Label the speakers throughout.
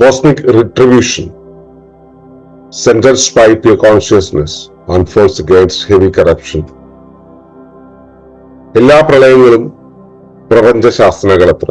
Speaker 1: cosmic retribution sentenced by pure consciousness on force against heavy corruption എല്ലാ പ്രളയങ്ങളും പ്രപഞ്ചശാസ്ത്രകളത്ര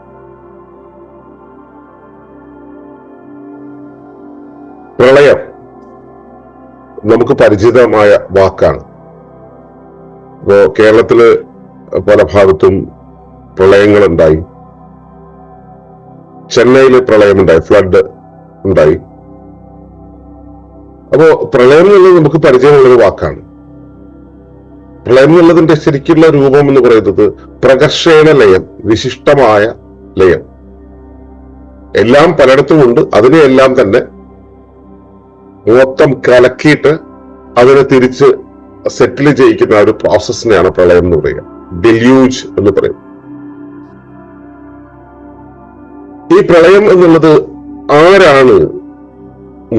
Speaker 1: പ്രളയം നമുക്ക് പരിചിതമായ വാക്കാണ്. ഇപ്പോ കേരളത്തിൽ പല ഭാഗത്തും പ്രളയങ്ങൾ പ്രളയങ്ങളുണ്ടായി. ചെന്നൈയിൽ പ്രളയമുണ്ടായി ഫ്ലഡ് ഉണ്ടായി. അപ്പോ പ്രളയം എന്നുള്ളത് നമുക്ക് പരിചയമുള്ളൊരു വാക്കാണ്. പ്രളയം എന്നുള്ളതിന്റെ ശരിക്കുള്ള രൂപം എന്ന് പറയുന്നത് പ്രകർഷേണ ലയം വിശിഷ്ടമായ ലയം. എല്ലാം പലയിടത്തും ഉണ്ട് അതിനെയെല്ലാം തന്നെ മൊത്തം കലക്കിയിട്ട് അതിനെ തിരിച്ച് സെറ്റിൽ ചെയ്യിക്കുന്ന ഒരു പ്രോസസ്സിനെയാണ് പ്രളയം എന്ന് പറയുക. ഡെല്യൂജ് എന്ന് പറയും. ഈ പ്രളയം എന്നുള്ളത് ആരാണ്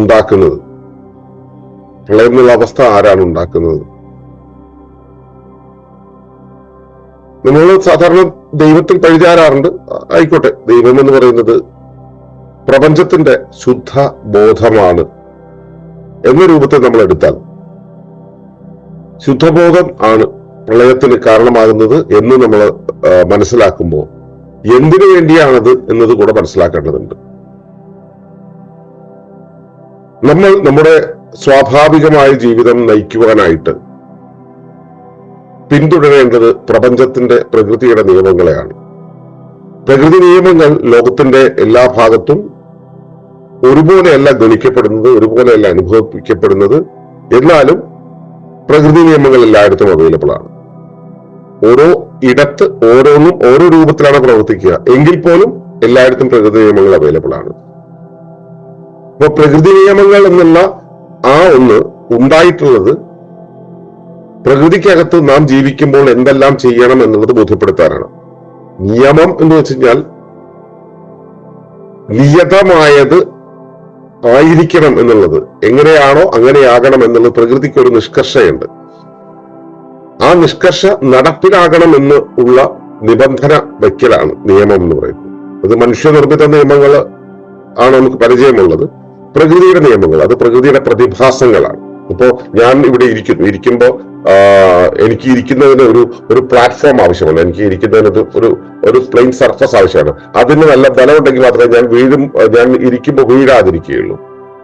Speaker 1: ഉണ്ടാക്കുന്നത്? പ്രളയം എന്നുള്ള അവസ്ഥ ആരാണ് ഉണ്ടാക്കുന്നത്? നമ്മൾ സാധാരണ ദൈവത്തിൽ പഴിചാരാറുണ്ട്. ആയിക്കോട്ടെ. ദൈവം എന്ന് പറയുന്നത് പ്രപഞ്ചത്തിന്റെ ശുദ്ധ ബോധമാണ് എന്ന രൂപത്തെ നമ്മൾ എടുത്താൽ ശുദ്ധബോധം ആണ് പ്രളയത്തിന് കാരണമാകുന്നത് എന്ന് നമ്മൾ മനസ്സിലാക്കുമ്പോൾ എന്തിനു വേണ്ടിയാണത് എന്നത് കൂടെ മനസ്സിലാക്കേണ്ടതുണ്ട്. നമ്മൾ നമ്മുടെ സ്വാഭാവികമായ ജീവിതം നയിക്കുവാനായിട്ട് പിന്തുടരേണ്ടത് പ്രപഞ്ചത്തിന്റെ പ്രകൃതിയുടെ നിയമങ്ങളെയാണ്. പ്രകൃതി നിയമങ്ങൾ ലോകത്തിന്റെ എല്ലാ ഭാഗത്തും ഒരുപോലെയല്ല ഗണിക്കപ്പെടുന്നത് ഒരുപോലെയല്ല അനുഭവിക്കപ്പെടുന്നത്. എന്നാലും പ്രകൃതി നിയമങ്ങൾ എല്ലായിടത്തും അവൈലബിൾ ആണ്. ഓരോ ഇടത്ത് ഓരോന്നും ഓരോ രൂപത്തിലാണ് പ്രവർത്തിക്കുക. എങ്കിൽ പോലും എല്ലായിടത്തും പ്രകൃതി നിയമങ്ങൾ അവൈലബിൾ ആണ്. അപ്പൊ പ്രകൃതി നിയമങ്ങൾ എന്നുള്ള ആ ഒന്ന് ഉണ്ടായിട്ടുള്ളത് പ്രകൃതിക്കകത്ത് നാം ജീവിക്കുമ്പോൾ എന്തെല്ലാം ചെയ്യണം എന്നുള്ളത് ബോധ്യപ്പെടുത്താനാണ്. നിയമം എന്ന് വെച്ച് കഴിഞ്ഞാൽ നിയതമായത് ആയിരിക്കണം എന്നുള്ളത്. എങ്ങനെയാണോ അങ്ങനെയാകണം എന്നുള്ളത് പ്രകൃതിക്ക് ഒരു നിഷ്കർഷയുണ്ട്. ആ നിഷ്കർഷ നടപ്പിലാകണം എന്ന് ഉള്ള നിബന്ധന വയ്ക്കലാണ് നിയമം എന്ന് പറയുന്നത്. അത് മനുഷ്യനിർമ്മിത നിയമങ്ങൾ ആണ് നമുക്ക് പരിചയമുള്ളത്. പ്രകൃതിയുടെ നിയമങ്ങൾ അത് പ്രകൃതിയുടെ പ്രതിഭാസങ്ങളാണ്. ഇപ്പോ ഞാൻ ഇവിടെ ഇരിക്കുന്നു. ഇരിക്കുമ്പോ എനിക്ക് ഇരിക്കുന്നതിന് ഒരു ഒരു പ്ലാറ്റ്ഫോം ആവശ്യമാണ് എനിക്ക് ഇരിക്കുന്നതിന് ഒരു ഒരു പ്ലെയിൻ സർഫസ് ആവശ്യമാണ്. അതിന് നല്ല ബലമുണ്ടെങ്കിൽ മാത്രമേ ഞാൻ വീഴും ഞാൻ ഇരിക്കുമ്പോൾ വീഴാതിരിക്കുകയുള്ളൂ.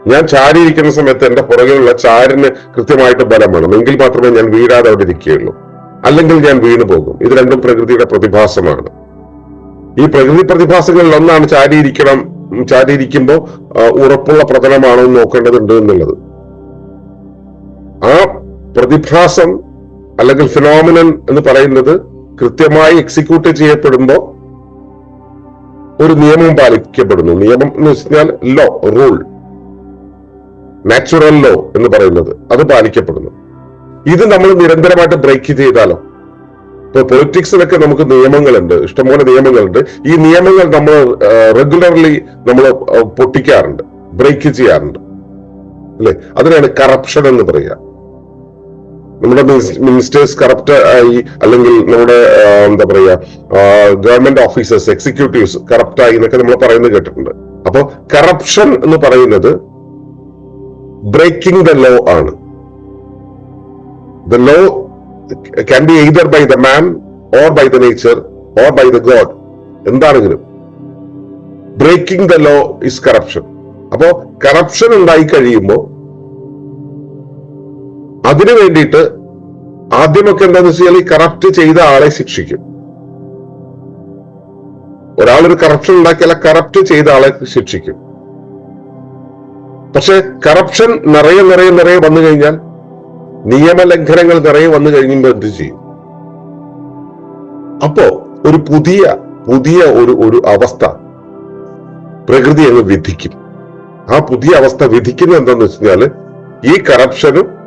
Speaker 1: ഞാൻ ചാരി ഇരിക്കുന്ന സമയത്ത് എന്റെ പുറകിലുള്ള ചാരിന് കൃത്യമായിട്ട് ബലം വേണം. എങ്കിൽ മാത്രമേ ഞാൻ വീഴാതെ അവിടെ ഇരിക്കുകയുള്ളൂ. അല്ലെങ്കിൽ ഞാൻ വീണു പോകും. ഇത് രണ്ടും പ്രകൃതിയുടെ പ്രതിഭാസമാണ്. ഈ പ്രകൃതി പ്രതിഭാസങ്ങളിൽ ഒന്നാണ് ചാരിയിരിക്കണം ചാരിയിരിക്കുമ്പോൾ ഉറപ്പുള്ള പ്രതലമാണോ എന്ന് നോക്കേണ്ടതുണ്ട് എന്നുള്ളത്. ആ പ്രതിഭാസം അല്ലെങ്കിൽ ഫിനോമിനൻ എന്ന് പറയുന്നത് കൃത്യമായി എക്സിക്യൂട്ട് ചെയ്യപ്പെടുമ്പോൾ ഒരു നിയമം പാലിക്കപ്പെടുന്നു. നിയമം എന്ന് വെച്ചാൽ ലോ റൂൾ നാച്ചുറൽ ലോ എന്ന് പറയുന്നത് അത് പാലിക്കപ്പെടുന്നു. ഇത് നമ്മൾ നിരന്തരമായിട്ട് ബ്രേക്ക് ചെയ്താലോ? ഇപ്പൊ പൊളിറ്റിക്സിലൊക്കെ നമുക്ക് നിയമങ്ങളുണ്ട്. ഇഷ്ടംപോലെ നിയമങ്ങളുണ്ട്. ഈ നിയമങ്ങൾ നമ്മൾ റെഗുലർലി നമ്മൾ പൊട്ടിക്കാറുണ്ട്. ബ്രേക്ക് ചെയ്യാറുണ്ട്. അല്ലെ? അതിനാണ് കറപ്ഷൻ എന്ന് പറയുക. നമ്മുടെ മിനിസ്റ്റേഴ്സ് കറപ്റ്റ് ആയി അല്ലെങ്കിൽ നമ്മുടെ എന്താ പറയുക ഗവൺമെന്റ് ഓഫീസേഴ്സ് എക്സിക്യൂട്ടീവ്സ് കറപ്റ്റ് ആയി എന്നൊക്കെ നമ്മൾ പറയുന്നത് കേട്ടിട്ടുണ്ട്. അപ്പോ കറപ്ഷൻ എന്ന് പറയുന്നത് ബ്രേക്കിംഗ് ദ ലോ ആണ്. The law can be either by the man or by the nature or by the god എന്താണെങ്കിലും breaking the law is corruption അപ്പോ കറപ്ഷൻ ഉണ്ടായി കഴിയുമ്പോൾ അതിനു വേണ്ടിയിട്ട് ആദ്യമൊക്കെ എന്താന്ന് വെച്ചാൽ ഈ കറപ്റ്റ് ചെയ്ത ആളെ ശിക്ഷിക്കും. ഒരാളൊരു കറപ്ഷൻ ഉണ്ടാക്കിയാൽ കറപ്റ്റ് ചെയ്ത ആളെ ശിക്ഷിക്കും. പക്ഷെ കറപ്ഷൻ നിറയെ നിറയെ നിറയെ വന്നു കഴിഞ്ഞാൽ നിയമലംഘനങ്ങൾ നിറയെ വന്നു കഴിയുമ്പോൾ എന്ത് ചെയ്യും? അപ്പോ ഒരു പുതിയ പുതിയ ഒരു ഒരു അവസ്ഥ പ്രകൃതി അങ്ങ് വിധിക്കും. ആ പുതിയ അവസ്ഥ വിധിക്കുന്നത് എന്താന്ന് വെച്ച് ഈ കറപ്ഷനും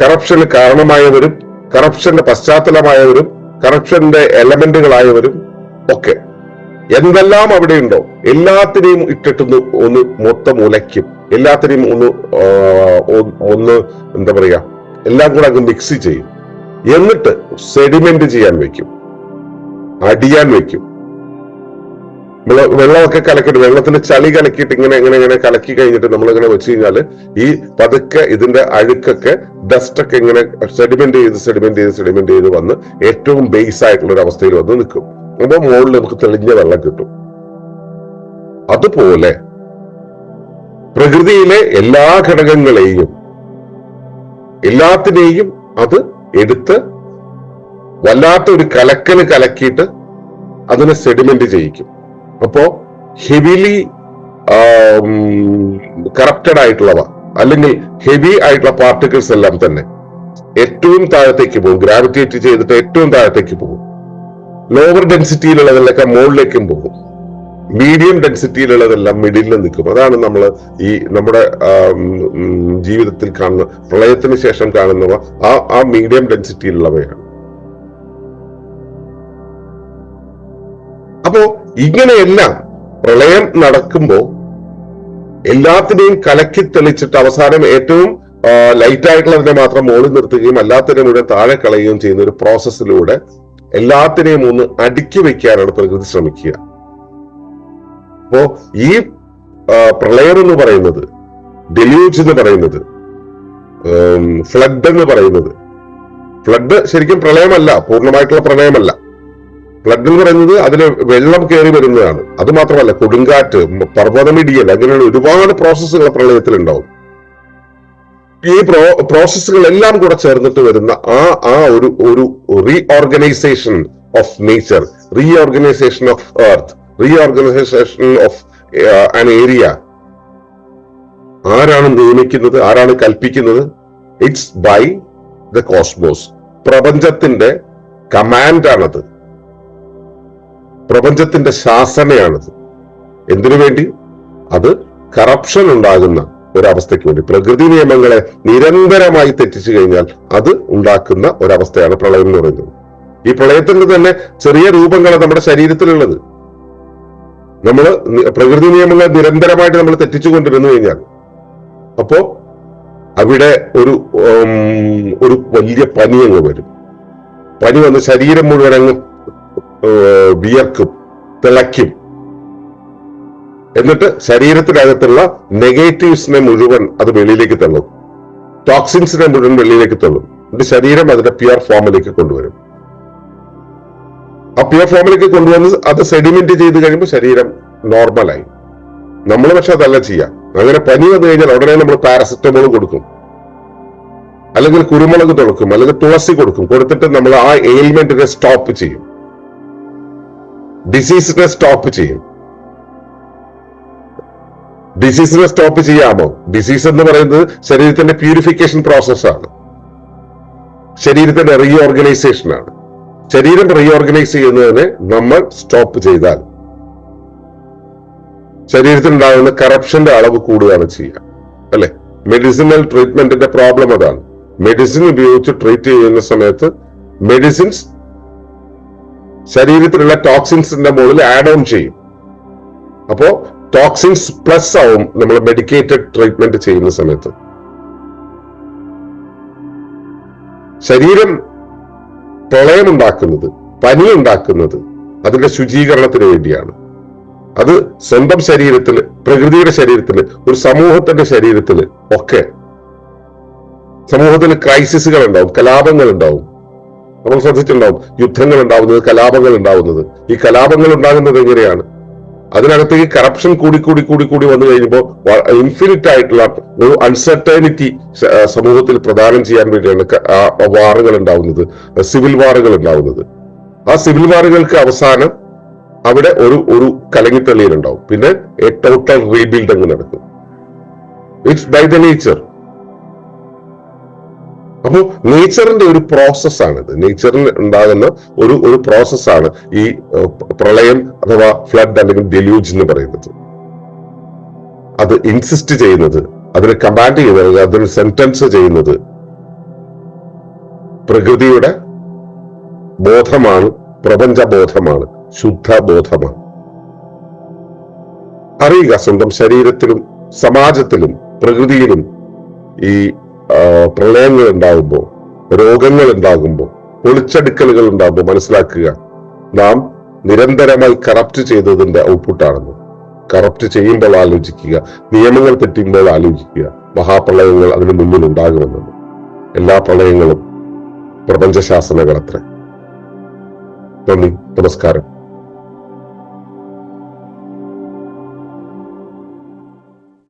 Speaker 1: കറപ്ഷന് കാരണമായവരും കറപ്ഷന്റെ പശ്ചാത്തലമായവരും കറപ്ഷന്റെ എലമെന്റുകളായവരും ഒക്കെ. എന്തെല്ലാം അവിടെയുണ്ടോ എല്ലാത്തിനെയും ഇട്ടിട്ടൊന്ന് ഒന്ന് മൊത്തം ഉലയ്ക്കും. എല്ലാത്തിനെയും ഒന്ന് ഒന്ന് എന്താ പറയാ എല്ലാം കൂടെ അങ്ങ് മിക്സ് ചെയ്യും. എന്നിട്ട് സെഡിമെന്റ് ചെയ്യാൻ വെക്കും അടിയാൻ വെക്കും വെള്ളമൊക്കെ കലക്കിയിട്ട് വെള്ളത്തിൽ ചളി കലക്കിയിട്ട് ഇങ്ങനെ ഇങ്ങനെ ഇങ്ങനെ കലക്കി കഴിഞ്ഞിട്ട് നമ്മൾ ഇങ്ങനെ വെച്ച് കഴിഞ്ഞാൽ ഈ പതുക്കെ ഇതിന്റെ അഴുക്കൊക്കെ ഡസ്റ്റ് ഒക്കെ ഇങ്ങനെ സെഡിമെന്റ് ചെയ്ത് സെഡിമെന്റ് ചെയ്ത് സെഡിമെന്റ് ചെയ്ത് വന്ന് ഏറ്റവും ബേസ് ആയിട്ടുള്ള ഒരു അവസ്ഥയിൽ വന്ന് നിൽക്കും. അപ്പൊ മുകളിൽ നമുക്ക് തെളിഞ്ഞ വെള്ളം കിട്ടും. അതുപോലെ പ്രകൃതിയിലെ എല്ലാ ഘടകങ്ങളെയും എല്ലാത്തിനെയും അത് എടുത്ത് വല്ലാത്ത ഒരു കലക്കൽ കലക്കിയിട്ട് അതിനെ സെഡിമെന്റ് ചെയ്യിക്കും. അപ്പോ ഹെവിലി കറപ്റ്റഡ് ആയിട്ടുള്ളവ അല്ലെങ്കിൽ ഹെവി ആയിട്ടുള്ള പാർട്ടിക്കിൾസ് എല്ലാം തന്നെ ഏറ്റവും താഴത്തേക്ക് പോകും. ഗ്രാവിറ്റേറ്റ് ചെയ്തിട്ട് ഏറ്റവും താഴത്തേക്ക് പോകും. ലോവർ ഡെൻസിറ്റിയിലുള്ളതിലൊക്കെ മുകളിലേക്കും പോകും. മീഡിയം ഡെൻസിറ്റിയിലുള്ളതെല്ലാം മിഡിലിൽ നിൽക്കും. അതാണ് നമ്മൾ ഈ നമ്മുടെ ജീവിതത്തിൽ കാണുന്ന പ്രളയത്തിന് ശേഷം കാണുന്നവ ആ ആ മീഡിയം ഡെൻസിറ്റിയിലുള്ളവയാണ് അപ്പോ ഇങ്ങനെയെല്ലാം പ്രളയം നടക്കുമ്പോ എല്ലാത്തിനെയും കലക്കി തെളിച്ചിട്ട് അവസാനം ഏറ്റവും ലൈറ്റ് ആയിട്ടുള്ളതിനെ മാത്രം മുകളിൽ നിർത്തുകയും അല്ലാത്തതിനെ മുഴുവൻ താഴെ കളയുകയും ചെയ്യുന്ന ഒരു പ്രോസസ്സിലൂടെ എല്ലാത്തിനെയും ഒന്ന് അടുക്കി വെക്കാനാണ് പ്രകൃതി ശ്രമിക്കുക. അപ്പോ ഈ പ്രളയം എന്ന് പറയുന്നത് ഡെലിയൂജ് എന്ന് പറയുന്നത് ഫ്ലഡ് എന്ന് പറയുന്നത്. ഫ്ലഡ് ശരിക്കും പ്രളയമല്ല പൂർണമായിട്ടുള്ള പ്രളയമല്ല. ഫ്ലഡ് എന്ന് പറയുന്നത് അതിൽ വെള്ളം കയറി വരുന്നതാണ്. അത് മാത്രമല്ല കൊടുങ്കാറ്റ് പർവതമിടിയൽ അങ്ങനെയുള്ള ഒരുപാട് പ്രോസസ്സുകൾ പ്രളയത്തിൽ ഉണ്ടാവും ഈ പ്രോ പ്രോസസ്സുകൾ എല്ലാം കൂടെ ചേർന്നിട്ട് വരുന്ന ആ ആ ഒരു ഒരു reorganisation of nature reorganisation of earth reorganisation of an area ആരാണ് നിയമിക്കുന്നത്? ആരാണ് കൽപ്പിക്കുന്നത്? ഇറ്റ്സ് ബൈ ദ കോസ്മോസ് പ്രപഞ്ചത്തിന്റെ കമാൻഡാണത് പ്രപഞ്ചത്തിന്റെ ശാസനയാണത്. എന്തിനു വേണ്ടി? അത് കറപ്ഷൻ ഉണ്ടാകുന്ന ഒരവസ്ഥയ്ക്ക് വേണ്ടി. പ്രകൃതി നിയമങ്ങളെ നിരന്തരമായി തെറ്റിച്ചു കഴിഞ്ഞാൽ അത് ഉണ്ടാക്കുന്ന ഒരവസ്ഥയാണ് പ്രളയം എന്ന് പറയുന്നത്. ഈ പ്രളയത്തിന്റെ തന്നെ ചെറിയ രൂപങ്ങളാണ് നമ്മുടെ ശരീരത്തിലുള്ളത്. നമ്മൾ പ്രകൃതി നിയമങ്ങളെ നിരന്തരമായിട്ട് നമ്മൾ തെറ്റിച്ചു കൊണ്ടിരുന്നു കഴിഞ്ഞാൽ അപ്പോ അവിടെ ഒരു ഒരു വലിയ പനി അങ്ങ് വരും. പനി വന്ന് ശരീരം മുഴുവൻ അങ്ങ് വിയർക്കും തിളയ്ക്കും. എന്നിട്ട് ശരീരത്തിനകത്തുള്ള നെഗറ്റീവ്സിനെ മുഴുവൻ അത് വെളിയിലേക്ക് തള്ളും. ടോക്സിൻസിനെ മുഴുവൻ വെളിയിലേക്ക് തള്ളും. എന്നിട്ട് ശരീരം അതിന്റെ പ്യുവർ ഫോമിലേക്ക് കൊണ്ടുവരും. ആ പ്യുവർ ഫോമിലേക്ക് കൊണ്ടുവന്ന് അത് സെഡിമെന്റ് ചെയ്ത് കഴിയുമ്പോൾ ശരീരം നോർമലായി. നമ്മൾ പക്ഷെ അതല്ല ചെയ്യാം. അങ്ങനെ പനി വന്നു കഴിഞ്ഞാൽ ഉടനെ നമ്മൾ പാരസെറ്റമോൾ കൊടുക്കും. അല്ലെങ്കിൽ കുരുമുളക് തുളക്കും അല്ലെങ്കിൽ തുളസി കൊടുക്കും. കൊടുത്തിട്ട് നമ്മൾ ആ എയിൽമെന്റിനെ സ്റ്റോപ്പ് ചെയ്യും. ഡിസീസിനെ സ്റ്റോപ്പ് ചെയ്യും. ഡിസീസിനെ സ്റ്റോപ്പ് ചെയ്യാമോ? ഡിസീസ് എന്ന് പറയുന്നത് ശരീരത്തിന്റെ പ്യൂരിഫിക്കേഷൻ പ്രോസസ്സാണ് ശരീരത്തിന്റെ റീഓർഗനൈസേഷൻ ആണ്. ശരീരം റീഓർഗനൈസ് ചെയ്യുന്നതിനെ നമ്മൾ സ്റ്റോപ്പ് ചെയ്താൽ ശരീരത്തിനുണ്ടാകുന്ന കറപ്ഷന്റെ അളവ് കൂടുകയാണ് ചെയ്യുക. അല്ലെ? മെഡിസിനൽ ട്രീറ്റ്മെന്റിന്റെ പ്രോബ്ലം അതാണ്. മെഡിസിൻ ഉപയോഗിച്ച് ട്രീറ്റ് ചെയ്യുന്ന സമയത്ത് മെഡിസിൻസ് ശരീരത്തിലുള്ള ടോക്സിൻസിന്റെ മുകളിൽ ആഡ് ഓൺ ചെയ്യും. അപ്പോ ടോക്സിൻസ് പ്ലസ് ആവും നമ്മൾ മെഡിക്കേറ്റഡ് ട്രീറ്റ്മെന്റ് ചെയ്യുന്ന സമയത്ത്. ശരീരം പ്രളയം ഉണ്ടാക്കുന്നത് പനി ഉണ്ടാക്കുന്നത് അതിന്റെ ശുചീകരണത്തിന് വേണ്ടിയാണ്. അത് സ്വന്തം ശരീരത്തിൽ പ്രകൃതിയുടെ ശരീരത്തിൽ ഒരു സമൂഹത്തിന്റെ ശരീരത്തിൽ ഒക്കെ. സമൂഹത്തിൽ ക്രൈസിസുകൾ ഉണ്ടാവും കലാപങ്ങൾ ഉണ്ടാവും. നമ്മൾ ശ്രദ്ധിച്ചിട്ടുണ്ടാവും യുദ്ധങ്ങൾ ഉണ്ടാവുന്നത് കലാപങ്ങൾ ഉണ്ടാവുന്നത് ഈ കലാപങ്ങൾ ഉണ്ടാകുന്നത് എങ്ങനെയാണ് അതിനകത്തേക്ക് കറപ്ഷൻ കൂടി കൂടി കൂടി കൂടി വന്നു കഴിയുമ്പോൾ ഇൻഫിനിറ്റ് ആയിട്ടുള്ള ഒരു അൺസർട്ടനിറ്റി സമൂഹത്തിൽ പ്രദാനം ചെയ്യാൻ വേണ്ടിയാണ് വാറുകൾ ഉണ്ടാവുന്നത് സിവിൽ വാറുകൾ ഉണ്ടാവുന്നത് ആ സിവിൽ വാറുകൾക്ക് അവസാനം അവിടെ ഒരു ഒരു കലങ്ങിത്തള്ളിയിലുണ്ടാവും. പിന്നെ എ ടോട്ടൽ റീബിൽഡ് അങ്ങ് നടക്കും. ഇറ്റ്സ് ബൈ ദ നേച്ചർ അപ്പോ നേച്ചറിന്റെ ഒരു പ്രോസസ്സാണ് ഇത് നേച്ചറിൽ ഉണ്ടാകുന്ന ഒരു ഒരു പ്രോസസ്സാണ് ഈ പ്രളയം അഥവാ ഫ്ലഡ് അല്ലെങ്കിൽ ഡെല്യൂജ് എന്ന് പറയുന്നത്. അത് ഇൻസിസ്റ്റ് ചെയ്യുന്നത് അതിന് കമാൻഡ് ചെയ്യുന്നത് അതിന് സെന്റൻസ് ചെയ്യുന്നത് പ്രകൃതിയുടെ ബോധമാണ് പ്രപഞ്ച ബോധമാണ് ശുദ്ധ ബോധമാണ് അറിയുക സ്വന്തം ശരീരത്തിലും സമാജത്തിലും പ്രകൃതിയിലും ഈ പ്രളയങ്ങൾ ഉണ്ടാകുമ്പോൾ രോഗങ്ങൾ ഉണ്ടാകുമ്പോൾ ഒളിച്ചടുക്കലുകൾ ഉണ്ടാകുമ്പോൾ മനസ്സിലാക്കുക നാം നിരന്തരമായി കറപ്റ്റ് ചെയ്തതിന്റെ ഔട്ട്പുട്ടാണെന്ന് കറപ്റ്റ് ചെയ്യുമ്പോൾ ആലോചിക്കുക നിയമങ്ങൾ തെറ്റുമ്പോൾ ആലോചിക്കുക മഹാപ്രളയങ്ങൾ അതിന് മുന്നിൽ ഉണ്ടാകുമെന്നാണ്. എല്ലാ പ്രളയങ്ങളും പ്രപഞ്ചശാസനകളത്രേ നന്ദി നമസ്കാരം.